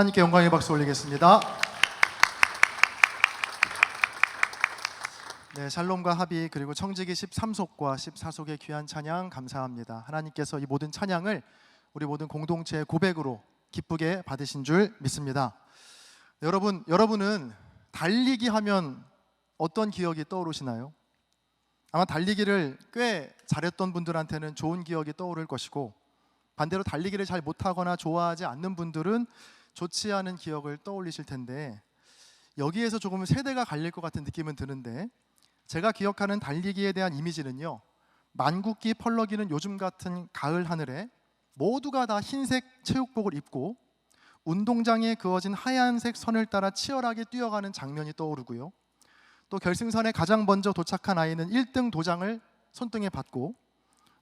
하나님께 영광의 박수 올리겠습니다. 네, 샬롬과 합의 그리고 청지기 13속과 14속의 귀한 찬양 감사합니다. 하나님께서 이 모든 찬양을 우리 모든 공동체의 고백으로 기쁘게 받으신 줄 믿습니다. 네, 여러분, 여러분은 달리기 하면 어떤 기억이 떠오르시나요? 아마 달리기를 꽤 잘했던 분들한테는 좋은 기억이 떠오를 것이고 반대로 달리기를 잘 못하거나 좋아하지 않는 분들은 좋지 않은 기억을 떠올리실 텐데 여기에서 조금 세대가 갈릴 것 같은 느낌은 드는데 제가 기억하는 달리기에 대한 이미지는요 만국기 펄럭이는 요즘 같은 가을 하늘에 모두가 다 흰색 체육복을 입고 운동장에 그어진 하얀색 선을 따라 치열하게 뛰어가는 장면이 떠오르고요. 또 결승선에 가장 먼저 도착한 아이는 1등 도장을 손등에 받고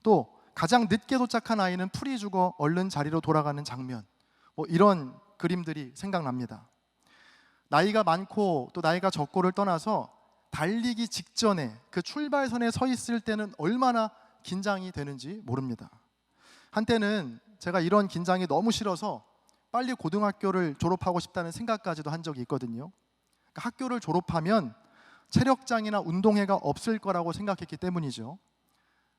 또 가장 늦게 도착한 아이는 풀이 죽어 얼른 자리로 돌아가는 장면. 뭐 이런 그림들이 생각납니다. 나이가 많고 또 나이가 적고를 떠나서 달리기 직전에 그 출발선에 서 있을 때는 얼마나 긴장이 되는지 모릅니다. 한때는 제가 이런 긴장이 너무 싫어서 빨리 고등학교를 졸업하고 싶다는 생각까지도 한 적이 있거든요. 그러니까 학교를 졸업하면 체력장이나 운동회가 없을 거라고 생각했기 때문이죠.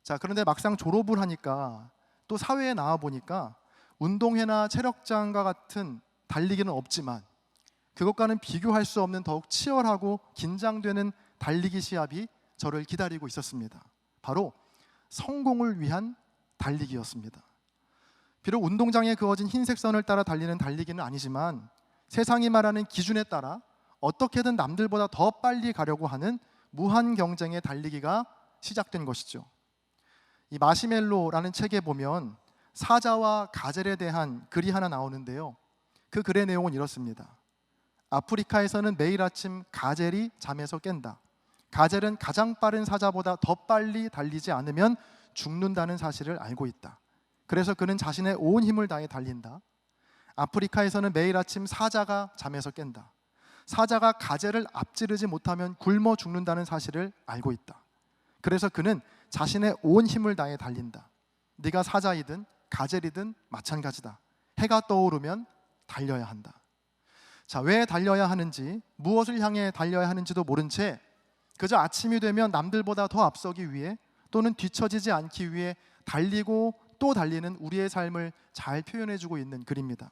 자, 그런데 막상 졸업을 하니까 또 사회에 나와 보니까 운동회나 체력장과 같은 달리기는 없지만 그것과는 비교할 수 없는 더욱 치열하고 긴장되는 달리기 시합이 저를 기다리고 있었습니다. 바로 성공을 위한 달리기였습니다. 비록 운동장에 그어진 흰색 선을 따라 달리는 달리기는 아니지만 세상이 말하는 기준에 따라 어떻게든 남들보다 더 빨리 가려고 하는 무한 경쟁의 달리기가 시작된 것이죠. 이 마시멜로라는 책에 보면 사자와 가젤에 대한 글이 하나 나오는데요. 그 글의 내용은 이렇습니다. 아프리카에서는 매일 아침 가젤이 잠에서 깬다. 가젤은 가장 빠른 사자보다 더 빨리 달리지 않으면 죽는다는 사실을 알고 있다. 그래서 그는 자신의 온 힘을 다해 달린다. 아프리카에서는 매일 아침 사자가 잠에서 깬다. 사자가 가젤을 앞지르지 못하면 굶어 죽는다는 사실을 알고 있다. 그래서 그는 자신의 온 힘을 다해 달린다. 네가 사자이든 가젤이든 마찬가지다. 해가 떠오르면 달려야 한다. 자, 왜 달려야 하는지, 무엇을 향해 달려야 하는지도 모른 채 그저 아침이 되면 남들보다 더 앞서기 위해 또는 뒤처지지 않기 위해 달리고 또 달리는 우리의 삶을 잘 표현해 주고 있는 글입니다.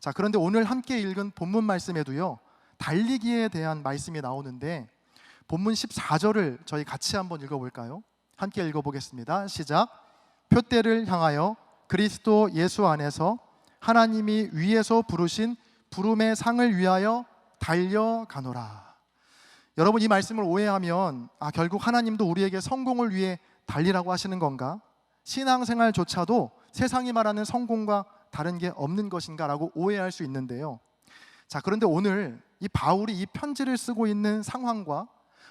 자, 그런데 오늘 함께 읽은 본문 말씀에도요. 달리기에 대한 말씀이 나오는데 본문 14절을 저희 같이 한번 읽어 볼까요? 함께 읽어 보겠습니다. 시작. 표대를 향하여 그리스도 예수 안에서 하나님이 위에서 부르신 부름의 상을 위하여 달려가노라. 여러분 이 말씀을 오해하면 아 결국 하나님도 우리에게 성공을 위해 달리라고 하시는 건가? 신앙생활조차도 세상이 말하는 성공과 다른 게 없는 것인가라고 오해할 수 있는데요. 자, 그런데 오늘 이 바울이 이 편지를 쓰고 있는 상황과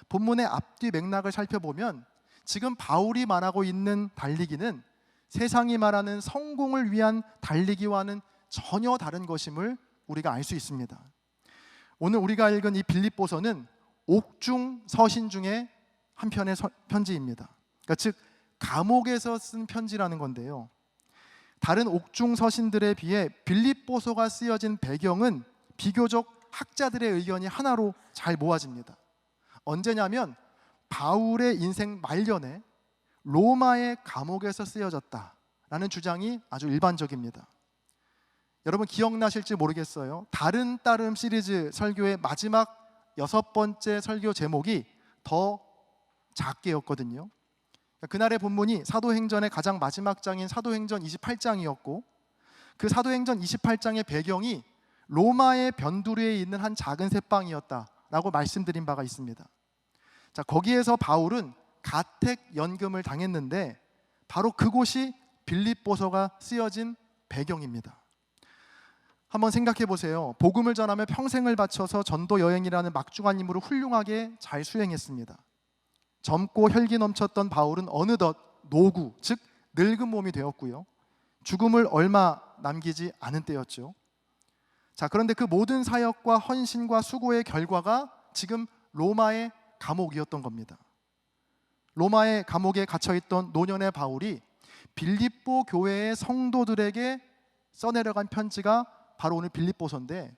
본문의 앞뒤 맥락을 살펴보면 지금 바울이 말하고 있는 달리기는 세상이 말하는 성공을 위한 달리기와는 전혀 다른 것임을 우리가 알 수 있습니다. 오늘 우리가 읽은 이 빌립보서는 옥중 서신 중에 한 편의 서- 편지입니다. 그러니까 즉 감옥에서 쓴 편지라는 건데요. 다른 옥중 서신들에 비해 빌립보서가 쓰여진 배경은 비교적 학자들의 의견이 하나로 잘 모아집니다. 언제냐면 바울의 인생 말년에 로마의 감옥에서 쓰여졌다라는 주장이 아주 일반적입니다. 여러분 기억나실지 모르겠어요. 다른 따름 시리즈 설교의 마지막 여섯 번째 설교 제목이 더 작게였거든요. 그날의 본문이 사도행전의 가장 마지막 장인 사도행전 28장이었고 그 사도행전 28장의 배경이 로마의 변두리에 있는 한 작은 새빵이었다라고 말씀드린 바가 있습니다. 자, 거기에서 바울은 가택 연금을 당했는데 바로 그곳이 빌립보서가 쓰여진 배경입니다. 한번 생각해 보세요. 복음을 전하며 평생을 바쳐서 전도 여행이라는 막중한 임무를 훌륭하게 잘 수행했습니다. 젊고 혈기 넘쳤던 바울은 어느덧 노구, 즉 늙은 몸이 되었고요. 죽음을 얼마 남기지 않은 때였죠. 자, 그런데 그 모든 사역과 헌신과 수고의 결과가 지금 로마의 감옥이었던 겁니다. 로마의 감옥에 갇혀 있던 노년의 바울이 빌립보 교회의 성도들에게 써내려간 편지가 바로 오늘 빌립보서인데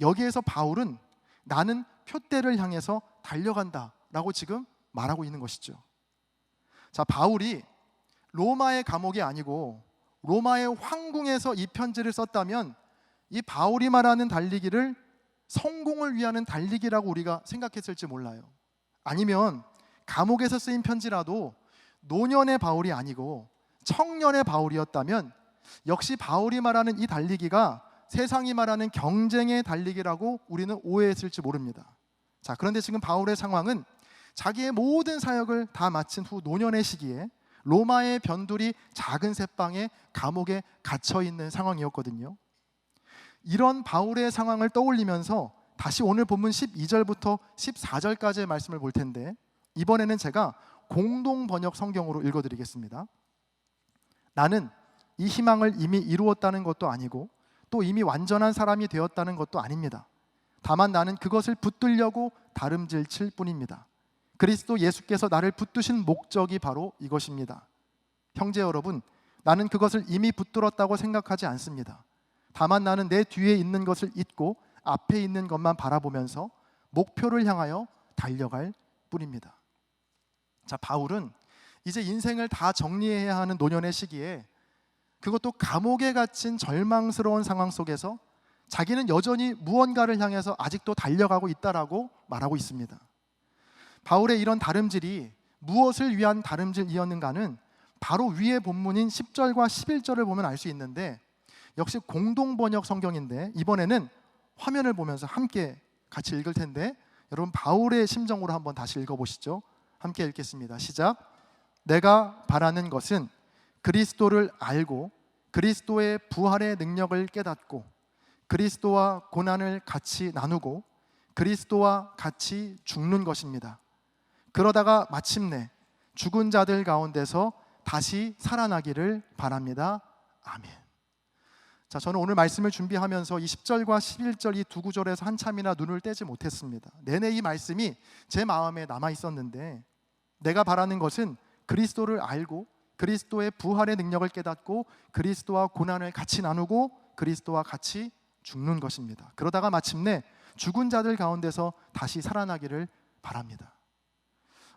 여기에서 바울은 나는 표대를 향해서 달려간다라고 지금 말하고 있는 것이죠. 자, 바울이 로마의 감옥이 아니고 로마의 황궁에서 이 편지를 썼다면 이 바울이 말하는 달리기를 성공을 위하는 달리기라고 우리가 생각했을지 몰라요. 아니면 감옥에서 쓰인 편지라도 노년의 바울이 아니고 청년의 바울이었다면 역시 바울이 말하는 이 달리기가 세상이 말하는 경쟁의 달리기라고 우리는 오해했을지 모릅니다. 자, 그런데 지금 바울의 상황은 자기의 모든 사역을 다 마친 후 노년의 시기에 로마의 변두리 작은 새방에 감옥에 갇혀 있는 상황이었거든요. 이런 바울의 상황을 떠올리면서 다시 오늘 본문 12절부터 14절까지의 말씀을 볼 텐데 이번에는 제가 공동 번역 성경으로 읽어 드리겠습니다. 나는 이 희망을 이미 이루었다는 것도 아니고 또 이미 완전한 사람이 되었다는 것도 아닙니다. 다만 나는 그것을 붙들려고 다름질 칠 뿐입니다. 그리스도 예수께서 나를 붙드신 목적이 바로 이것입니다. 형제 여러분, 나는 그것을 이미 붙들었다고 생각하지 않습니다. 다만 나는 내 뒤에 있는 것을 잊고 앞에 있는 것만 바라보면서 목표를 향하여 달려갈 뿐입니다. 자, 바울은 이제 인생을 다 정리해야 하는 노년의 시기에 그것도 감옥에 갇힌 절망스러운 상황 속에서 자기는 여전히 무언가를 향해서 아직도 달려가고 있다라고 말하고 있습니다. 바울의 이런 다름질이 무엇을 위한 다름질이었는가는 바로 위의 본문인 10절과 11절을 보면 알 수 있는데 역시 공동 번역 성경인데 이번에는 화면을 보면서 함께 같이 읽을 텐데 여러분 바울의 심정으로 한번 다시 읽어 보시죠. 함께 읽겠습니다. 시작. 내가 바라는 것은 그리스도를 알고 그리스도의 부활의 능력을 깨닫고 그리스도와 고난을 같이 나누고 그리스도와 같이 죽는 것입니다. 그러다가 마침내 죽은 자들 가운데서 다시 살아나기를 바랍니다. 아멘. 자, 저는 오늘 말씀을 준비하면서 이 10절과 11절 이 두 구절에서 한참이나 눈을 떼지 못했습니다. 내내 이 말씀이 제 마음에 남아 있었는데 내가 바라는 것은 그리스도를 알고 그리스도의 부활의 능력을 깨닫고 그리스도와 고난을 같이 나누고 그리스도와 같이 죽는 것입니다. 그러다가 마침내 죽은 자들 가운데서 다시 살아나기를 바랍니다.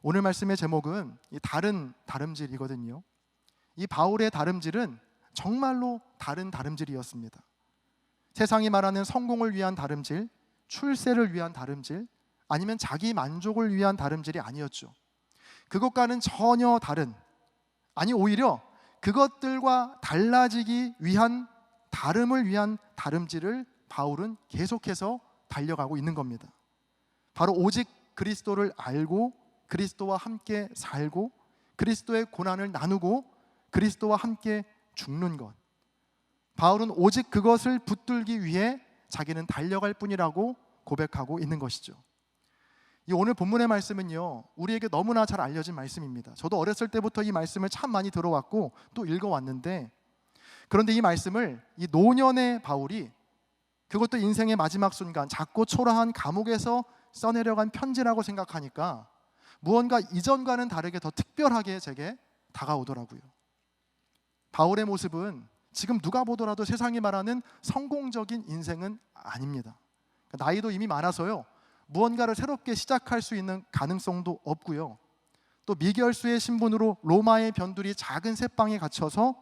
오늘 말씀의 제목은 이 다른 다름질이거든요. 이 바울의 다름질은 정말로 다른 다름질이었습니다. 세상이 말하는 성공을 위한 다름질, 출세를 위한 다름질, 아니면 자기 만족을 위한 다름질이 아니었죠. 그것과는 전혀 다른, 아니 오히려 그것들과 달라지기 위한 다름을 위한 다름질을 바울은 계속해서 달려가고 있는 겁니다. 바로 오직 그리스도를 알고 그리스도와 함께 살고 그리스도의 고난을 나누고 그리스도와 함께 죽는 것. 바울은 오직 그것을 붙들기 위해 자기는 달려갈 뿐이라고 고백하고 있는 것이죠. 이 오늘 본문의 말씀은요, 우리에게 너무나 잘 알려진 말씀입니다. 저도 어렸을 때부터 이 말씀을 참 많이 들어왔고 또 읽어왔는데, 그런데 이 말씀을 이 노년의 바울이 그것도 인생의 마지막 순간 작고 초라한 감옥에서 써내려간 편지라고 생각하니까 무언가 이전과는 다르게 더 특별하게 제게 다가오더라고요. 바울의 모습은 지금 누가 보더라도 세상이 말하는 성공적인 인생은 아닙니다. 나이도 이미 많아서요. 무언가를 새롭게 시작할 수 있는 가능성도 없고요. 또 미결수의 신분으로 로마의 변두리 작은 새방에 갇혀서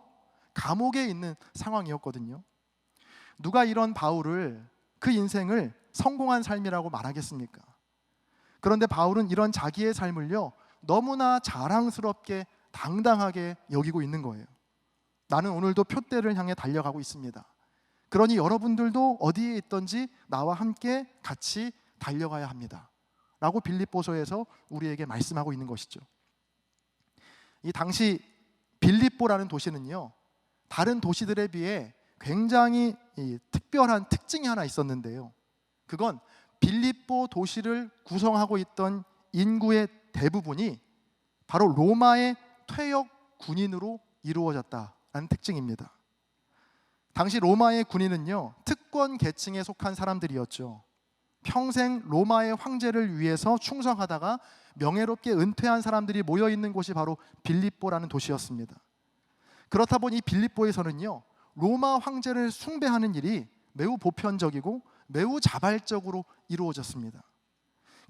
감옥에 있는 상황이었거든요. 누가 이런 바울을 그 인생을 성공한 삶이라고 말하겠습니까? 그런데 바울은 이런 자기의 삶을요 너무나 자랑스럽게 당당하게 여기고 있는 거예요. 나는 오늘도 표대를 향해 달려가고 있습니다. 그러니 여러분들도 어디에 있든지 나와 함께 같이 달려가야 합니다. 라고 빌립보서에서 우리에게 말씀하고 있는 것이죠. 이 당시 빌립보라는 도시는요. 다른 도시들에 비해 굉장히 특별한 특징이 하나 있었는데요. 그건 빌립보 도시를 구성하고 있던 인구의 대부분이 바로 로마의 퇴역 군인으로 이루어졌다 는 특징입니다. 당시 로마의 군인은요 특권 계층에 속한 사람들이었죠. 평생 로마의 황제를 위해서 충성하다가 명예롭게 은퇴한 사람들이 모여 있는 곳이 바로 빌립보라는 도시였습니다. 그렇다 보니 빌립보에서는요 로마 황제를 숭배하는 일이 매우 보편적이고 매우 자발적으로 이루어졌습니다.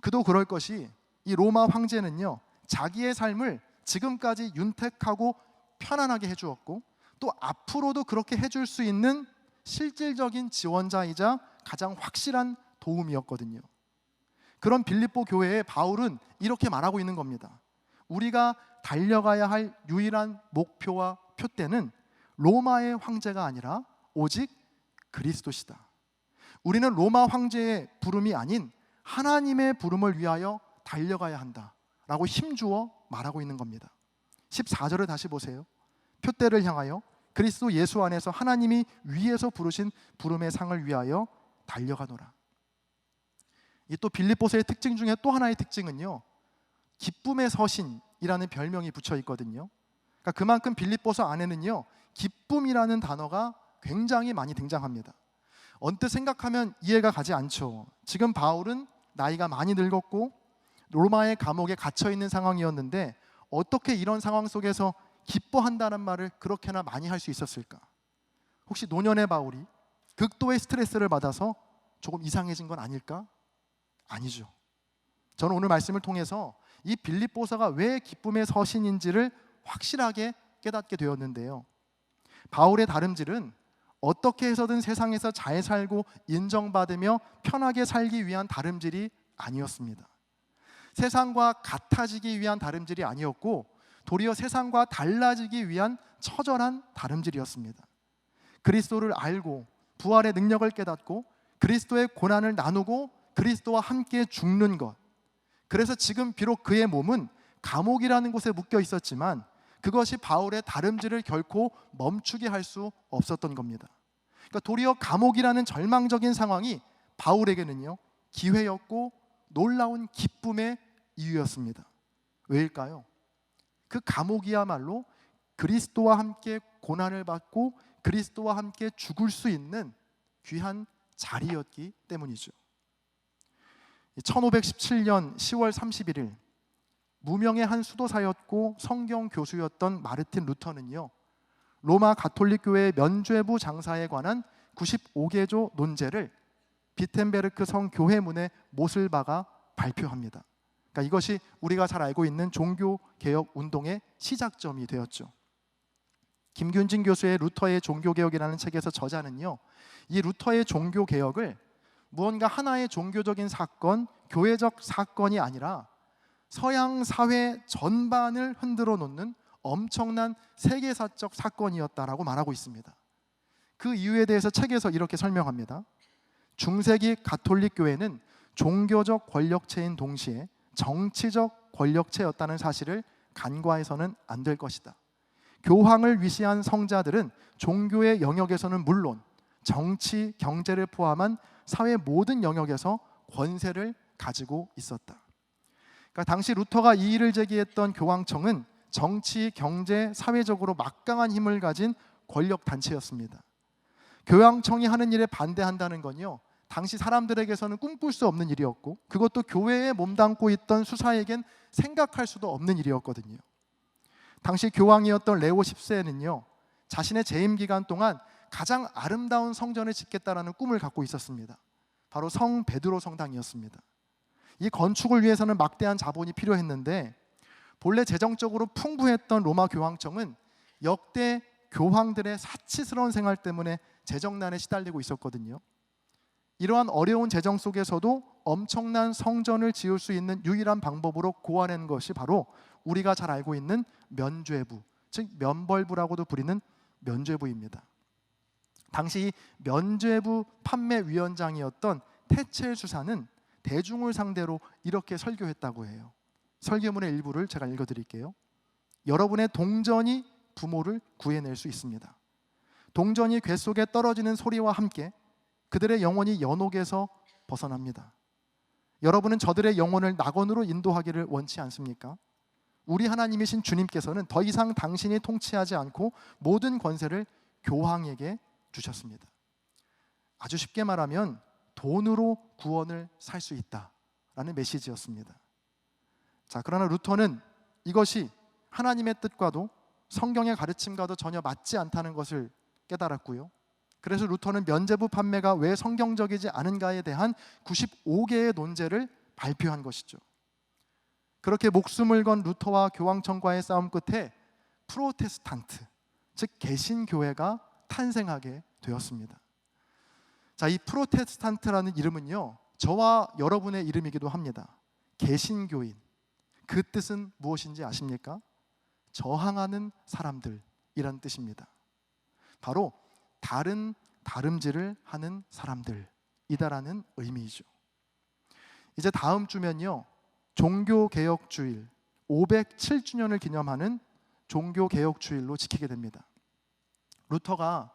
그도 그럴 것이 이 로마 황제는요 자기의 삶을 지금까지 윤택하고 편안하게 해주었고 또 앞으로도 그렇게 해줄 수 있는 실질적인 지원자이자 가장 확실한 도움이었거든요. 그런 빌립보 교회에 바울은 이렇게 말하고 있는 겁니다. 우리가 달려가야 할 유일한 목표와 표대는 로마의 황제가 아니라 오직 그리스도시다. 우리는 로마 황제의 부름이 아닌 하나님의 부름을 위하여 달려가야 한다 라고 힘주어 말하고 있는 겁니다. 14절을 다시 보세요. 표대를 향하여 그리스도 예수 안에서 하나님이 위에서 부르신 부름의 상을 위하여 달려가노라. 이 또 빌립보서의 특징 중에 또 하나의 특징은요. 기쁨의 서신이라는 별명이 붙여 있거든요. 그러니까 그만큼 빌립보서 안에는요. 기쁨이라는 단어가 굉장히 많이 등장합니다. 언뜻 생각하면 이해가 가지 않죠. 지금 바울은 나이가 많이 늙었고 로마의 감옥에 갇혀 있는 상황이었는데 어떻게 이런 상황 속에서 기뻐한다는 말을 그렇게나 많이 할 수 있었을까? 혹시 노년의 바울이 극도의 스트레스를 받아서 조금 이상해진 건 아닐까? 아니죠. 저는 오늘 말씀을 통해서 이 빌립보서가 왜 기쁨의 서신인지를 확실하게 깨닫게 되었는데요. 바울의 다름질은 어떻게 해서든 세상에서 잘 살고 인정받으며 편하게 살기 위한 다름질이 아니었습니다. 세상과 같아지기 위한 다름질이 아니었고 도리어 세상과 달라지기 위한 처절한 다름질이었습니다. 그리스도를 알고 부활의 능력을 깨닫고 그리스도의 고난을 나누고 그리스도와 함께 죽는 것. 그래서 지금 비록 그의 몸은 감옥이라는 곳에 묶여 있었지만 그것이 바울의 다름질을 결코 멈추게 할 수 없었던 겁니다. 그러니까 도리어 감옥이라는 절망적인 상황이 바울에게는요 기회였고 놀라운 기쁨의 이유였습니다. 왜일까요? 그 감옥이야말로 그리스도와 함께 고난을 받고 그리스도와 함께 죽을 수 있는 귀한 자리였기 때문이죠. 1517년 10월 31일 무명의 한 수도사였고 성경 교수였던 마르틴 루터는요. 로마 가톨릭 교회 면죄부 장사에 관한 95개조 논제를 비텐베르크 성 교회문에 못을 박아 발표합니다. 그러니까 이것이 우리가 잘 알고 있는 종교 개혁 운동의 시작점이 되었죠. 김균진 교수의 루터의 종교 개혁이라는 책에서 저자는요. 이 루터의 종교 개혁을 무언가 하나의 종교적인 사건, 교회적 사건이 아니라 서양 사회 전반을 흔들어 놓는 엄청난 세계사적 사건이었다라고 말하고 있습니다. 그 이유에 대해서 책에서 이렇게 설명합니다. 중세기 가톨릭 교회는 종교적 권력체인 동시에 정치적 권력체였다는 사실을 간과해서는 안 될 것이다. 교황을 위시한 성자들은 종교의 영역에서는 물론 정치, 경제를 포함한 사회 모든 영역에서 권세를 가지고 있었다. 그러니까 당시 루터가 이 일을 제기했던 교황청은 정치, 경제, 사회적으로 막강한 힘을 가진 권력 단체였습니다. 교황청이 하는 일에 반대한다는 건요. 당시 사람들에게서는 꿈꿀 수 없는 일이었고 그것도 교회에 몸담고 있던 수사에겐 생각할 수도 없는 일이었거든요. 당시 교황이었던 레오 10세는요. 자신의 재임 기간 동안 가장 아름다운 성전을 짓겠다라는 꿈을 갖고 있었습니다. 바로 성 베드로 성당이었습니다. 이 건축을 위해서는 막대한 자본이 필요했는데 본래 재정적으로 풍부했던 로마 교황청은 역대 교황들의 사치스러운 생활 때문에 재정난에 시달리고 있었거든요. 이러한 어려운 재정 속에서도 엄청난 성전을 지을 수 있는 유일한 방법으로 고안한 것이 바로 우리가 잘 알고 있는 면죄부, 즉 면벌부라고도 부리는 면죄부입니다. 당시 면죄부 판매 위원장이었던 태첼 수사는 대중을 상대로 이렇게 설교했다고 해요. 설교문의 일부를 제가 읽어 드릴게요. 여러분의 동전이 부모를 구해낼 수 있습니다. 동전이 궤 속에 떨어지는 소리와 함께 그들의 영혼이 연옥에서 벗어납니다. 여러분은 저들의 영혼을 낙원으로 인도하기를 원치 않습니까? 우리 하나님이신 주님께서는 더 이상 당신이 통치하지 않고 모든 권세를 교황에게 주셨습니다. 아주 쉽게 말하면 돈으로 구원을 살 수 있다라는 메시지였습니다. 자, 그러나 루터는 이것이 하나님의 뜻과도 성경의 가르침과도 전혀 맞지 않다는 것을 깨달았고요. 그래서 루터는 면제부 판매가 왜 성경적이지 않은가에 대한 95개의 논제를 발표한 것이죠. 그렇게 목숨을 건 루터와 교황청과의 싸움 끝에 프로테스탄트, 즉 개신교회가 탄생하게 되었습니다. 자, 이 프로테스탄트라는 이름은요. 저와 여러분의 이름이기도 합니다. 개신교인. 그 뜻은 무엇인지 아십니까? 저항하는 사람들이란 뜻입니다. 바로 다른 다름질을 하는 사람들이다라는 의미이죠. 이제 다음 주면요. 종교개혁 주일 507주년을 기념하는 종교개혁 주일로 지키게 됩니다. 루터가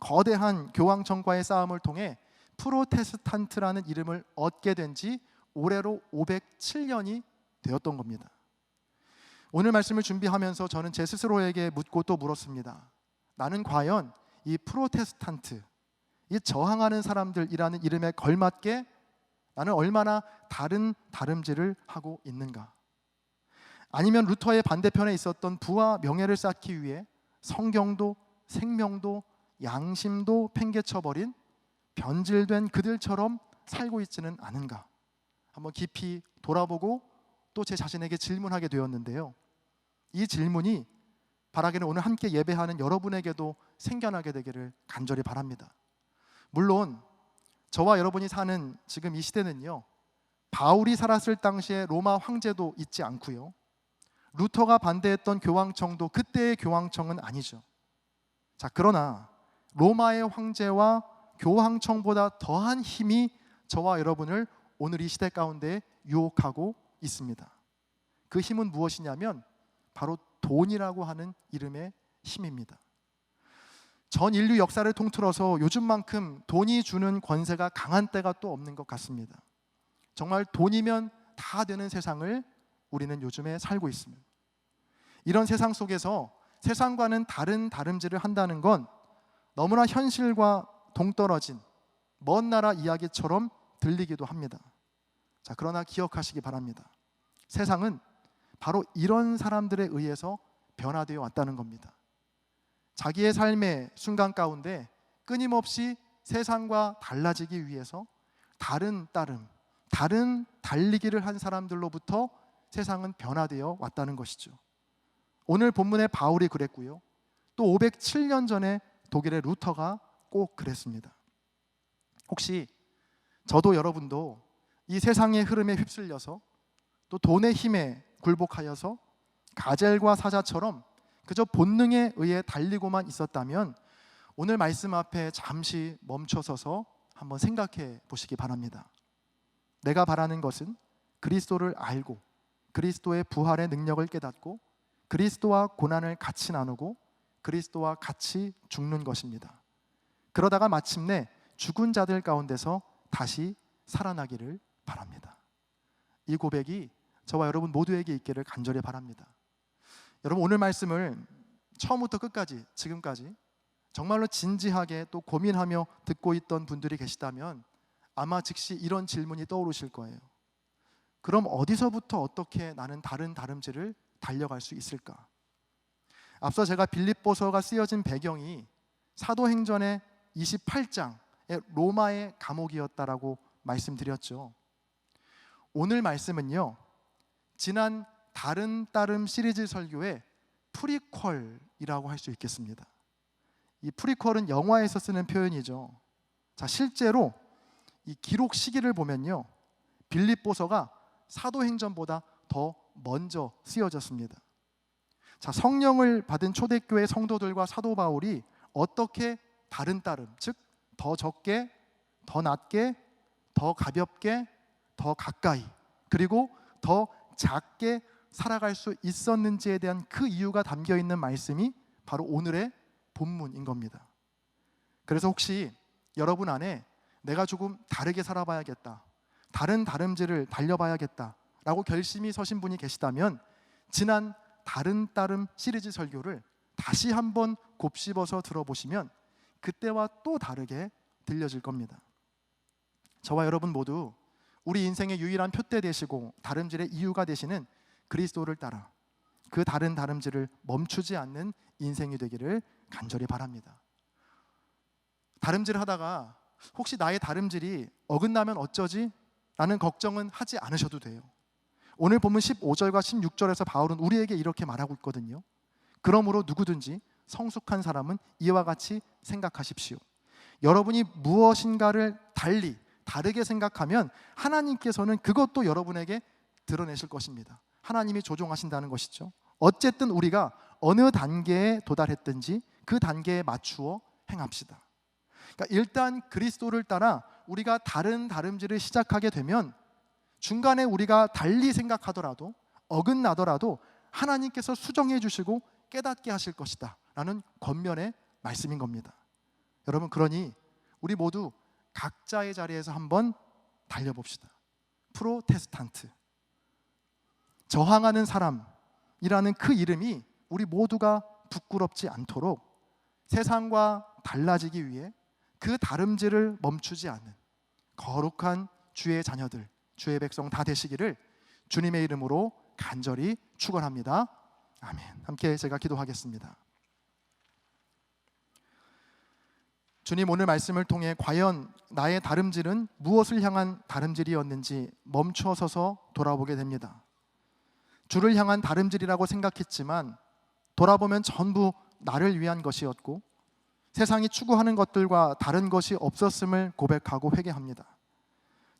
거대한 교황청과의 싸움을 통해 프로테스탄트라는 이름을 얻게 된 지 올해로 507년이 되었던 겁니다. 오늘 말씀을 준비하면서 저는 제 스스로에게 묻고 또 물었습니다. 나는 과연 이 프로테스탄트, 이 저항하는 사람들이라는 이름에 걸맞게 나는 얼마나 다른 다름질을 하고 있는가? 아니면 루터의 반대편에 있었던 부와 명예를 쌓기 위해 성경도 생명도 양심도 팽개쳐버린 변질된 그들처럼 살고 있지는 않은가? 한번 깊이 돌아보고 또 제 자신에게 질문하게 되었는데요. 이 질문이 바라기는 오늘 함께 예배하는 여러분에게도 생겨나게 되기를 간절히 바랍니다. 물론 저와 여러분이 사는 지금 이 시대는요. 바울이 살았을 당시에 로마 황제도 있지 않고요. 루터가 반대했던 교황청도 그때의 교황청은 아니죠. 자, 그러나 로마의 황제와 교황청보다 더한 힘이 저와 여러분을 오늘 이 시대 가운데 유혹하고 있습니다. 그 힘은 무엇이냐면 바로 돈이라고 하는 이름의 힘입니다. 전 인류 역사를 통틀어서 요즘만큼 돈이 주는 권세가 강한 때가 또 없는 것 같습니다. 정말 돈이면 다 되는 세상을 우리는 요즘에 살고 있습니다. 이런 세상 속에서 세상과는 다른 다름질을 한다는 건 너무나 현실과 동떨어진 먼 나라 이야기처럼 들리기도 합니다. 자, 그러나 기억하시기 바랍니다. 세상은 바로 이런 사람들에 의해서 변화되어 왔다는 겁니다. 자기의 삶의 순간 가운데 끊임없이 세상과 달라지기 위해서 다른 따름, 다른 달리기를 한 사람들로부터 세상은 변화되어 왔다는 것이죠. 오늘 본문의 바울이 그랬고요. 또 507년 전에 독일의 루터가 꼭 그랬습니다. 혹시 저도 여러분도 이 세상의 흐름에 휩쓸려서 또 돈의 힘에 굴복하여서 가젤과 사자처럼 그저 본능에 의해 달리고만 있었다면 오늘 말씀 앞에 잠시 멈춰서서 한번 생각해 보시기 바랍니다. 내가 바라는 것은 그리스도를 알고 그리스도의 부활의 능력을 깨닫고 그리스도와 고난을 같이 나누고 그리스도와 같이 죽는 것입니다. 그러다가 마침내 죽은 자들 가운데서 다시 살아나기를 바랍니다. 이 고백이 저와 여러분 모두에게 있기를 간절히 바랍니다. 여러분 오늘 말씀을 처음부터 끝까지 지금까지 정말로 진지하게 또 고민하며 듣고 있던 분들이 계시다면 아마 즉시 이런 질문이 떠오르실 거예요. 그럼 어디서부터 어떻게 나는 다른 다름질을 달려갈 수 있을까? 앞서 제가 빌립보서가 쓰여진 배경이 사도행전의 28장의 로마의 감옥이었다라고 말씀드렸죠. 오늘 말씀은요. 지난 다른 따름 시리즈 설교의 프리퀄이라고 할 수 있겠습니다. 이 프리퀄은 영화에서 쓰는 표현이죠. 자, 실제로 이 기록 시기를 보면요. 빌립보서가 사도행전보다 더 먼저 쓰여졌습니다. 자, 성령을 받은 초대교회 성도들과 사도 바울이 어떻게 다른 따름, 즉 더 적게, 더 낮게, 더 가볍게, 더 가까이, 그리고 더 작게 살아갈 수 있었는지에 대한 그 이유가 담겨 있는 말씀이 바로 오늘의 본문인 겁니다. 그래서 혹시 여러분 안에 내가 조금 다르게 살아봐야겠다. 다른 다름질을 달려봐야겠다 라고 결심이 서신 분이 계시다면 지난 다른 따름 시리즈 설교를 다시 한번 곱씹어서 들어보시면 그때와 또 다르게 들려질 겁니다. 저와 여러분 모두 우리 인생의 유일한 표대 되시고 다름질의 이유가 되시는 그리스도를 따라 그 다른 다름질을 멈추지 않는 인생이 되기를 간절히 바랍니다. 다름질 하다가 혹시 나의 다름질이 어긋나면 어쩌지? 라는 걱정은 하지 않으셔도 돼요. 오늘 보면 15절과 16절에서 바울은 우리에게 이렇게 말하고 있거든요. 그러므로 누구든지 성숙한 사람은 이와 같이 생각하십시오. 여러분이 무엇인가를 달리 다르게 생각하면 하나님께서는 그것도 여러분에게 드러내실 것입니다. 하나님이 조종하신다는 것이죠. 어쨌든 우리가 어느 단계에 도달했든지 그 단계에 맞추어 행합시다. 그러니까 일단 그리스도를 따라 우리가 다른 다름질을 시작하게 되면 중간에 우리가 달리 생각하더라도 어긋나더라도 하나님께서 수정해 주시고 깨닫게 하실 것이다. 라는 권면의 말씀인 겁니다. 여러분 그러니 우리 모두 각자의 자리에서 한번 달려봅시다. 프로테스탄트 저항하는 사람이라는 그 이름이 우리 모두가 부끄럽지 않도록 세상과 달라지기 위해 그 다름질을 멈추지 않는 거룩한 주의 자녀들, 주의 백성 다 되시기를 주님의 이름으로 간절히 축원합니다. 아멘. 함께 제가 기도하겠습니다. 주님 오늘 말씀을 통해 과연 나의 다름질은 무엇을 향한 다름질이었는지 멈춰서서 돌아보게 됩니다. 주를 향한 다름질이라고 생각했지만 돌아보면 전부 나를 위한 것이었고 세상이 추구하는 것들과 다른 것이 없었음을 고백하고 회개합니다.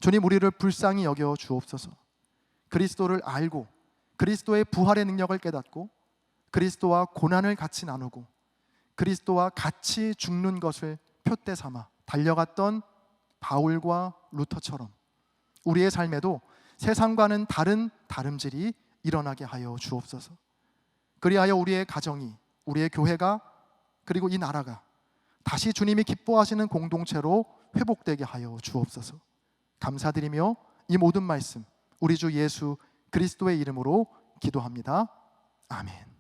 주님 우리를 불쌍히 여겨 주옵소서. 그리스도를 알고 그리스도의 부활의 능력을 깨닫고 그리스도와 고난을 같이 나누고 그리스도와 같이 죽는 것을 표대 삼아 달려갔던 바울과 루터처럼 우리의 삶에도 세상과는 다른 다름질이 일어나게 하여 주옵소서. 그리하여 우리의 가정이 우리의 교회가 그리고 이 나라가 다시 주님이 기뻐하시는 공동체로 회복되게 하여 주옵소서. 감사드리며 이 모든 말씀 우리 주 예수 그리스도의 이름으로 기도합니다. 아멘.